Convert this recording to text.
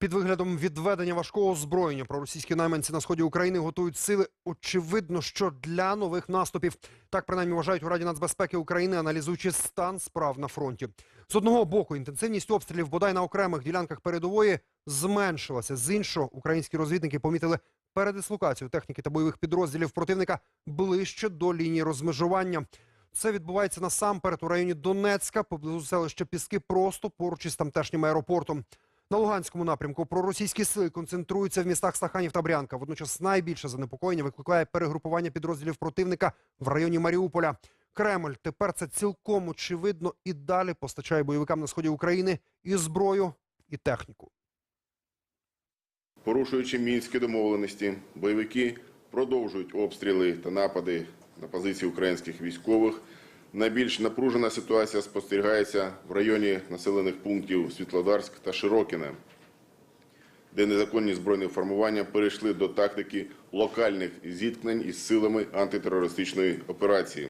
Під виглядом відведення важкого озброєння проросійські найманці на сході України готують сили. Очевидно, що для нових наступів так принаймні вважають у Раді нацбезпеки України, аналізуючи стан справ на фронті. З одного боку, інтенсивність обстрілів бодай на окремих ділянках передової зменшилася. З іншого, українські розвідники помітили передислокацію техніки та бойових підрозділів противника ближче до лінії розмежування. Це відбувається насамперед у районі Донецька, поблизу селища Піски, просто поруч із тамтешнім аеропортом. На Луганському напрямку проросійські сили концентруються в містах Стаханів та Брянка. Водночас найбільше занепокоєння викликає перегрупування підрозділів противника в районі Маріуполя. Кремль тепер це цілком очевидно і далі постачає бойовикам на сході України і зброю, і техніку. Порушуючи мінські домовленості, бойовики продовжують обстріли та напади на позиції українських військових. Найбільш напружена ситуація спостерігається в районі населених пунктів Світлодарськ та Широкіне, де незаконні збройні формування перейшли до тактики локальних зіткнень із силами антитерористичної операції.